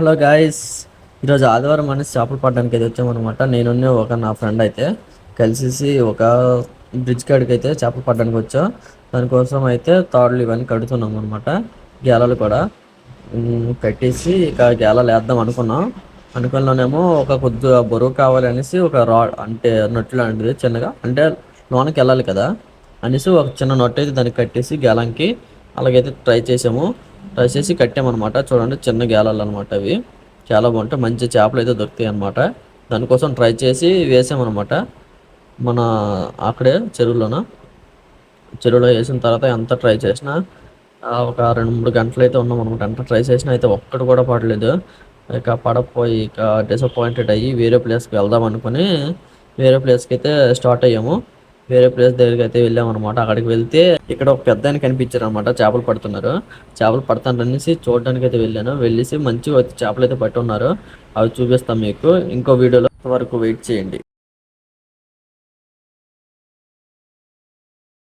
Hello guys ఈరోజు ఆదివారం అనేసి చేపలు పడడానికి అయితే వచ్చామన్నమాట. నేను ఒక నా ఫ్రెండ్ అయితే కలిసేసి ఒక బ్రిడ్జ్ కాడికి అయితే చేపలు పడడానికి వచ్చా. దానికోసం అయితే తాడులు ఇవన్నీ కడుతున్నాం అనమాట గేలాలు కూడా. కట్టేసి ఇక గేలాలు వేద్దాం అనుకున్నాం. అనుకున్నానేమో ఒక కొద్దిగా బరువు కావాలి అనేసి ఒక రాడ్ అంటే నొట్టు లాంటిది చిన్నగా అంటే లోనకి వెళ్ళాలి కదా అనేసి ఒక చిన్న నొట్టు అయితే దానికి కట్టేసి గేలంకి అలాగైతే ట్రై చేసాము. ట్రై చేసి కట్టామన్నమాట. చూడండి చిన్న గేలాలు అనమాట అవి. చాలా బాగుంటాయి. మంచి చేపలు అయితే దొరుకుతాయి అనమాట దానికోసం ట్రై చేసి వేసామన్నమాట. మన అక్కడే చెరువులోన? చెరువులో వేసిన తర్వాత ఎంత ట్రై చేసినా ఒక రెండు మూడు గంటలు అయితే ఉన్నాం అనమాట ఎంత ట్రై చేసినా అయితే ఒక్కటి కూడా పడలేదు. ఇక పడపోయి ఇక డిసప్పాయింటెడ్ అయ్యి వేరే ప్లేస్కి వెళ్దాం అనుకుని వేరే ప్లేస్కి అయితే స్టార్ట్ అయ్యాము. వేరే ప్లేస్ దగ్గరికి అయితే వెళ్ళాం అనమాట అక్కడికి వెళ్తే ఇక్కడ ఒక పెద్ద ఆయన కనిపించారు అనమాట చేపలు పడుతున్నారు. చేపలు పడతాను అనేసి చూడడానికి అయితే వెళ్ళాను. వెళ్ళేసి మంచి చేపలు అయితే పట్టున్నారు. అవి చూపిస్తాం మీకు. ఇంకో వీడియోలో వరకు వెయిట్ చేయండి.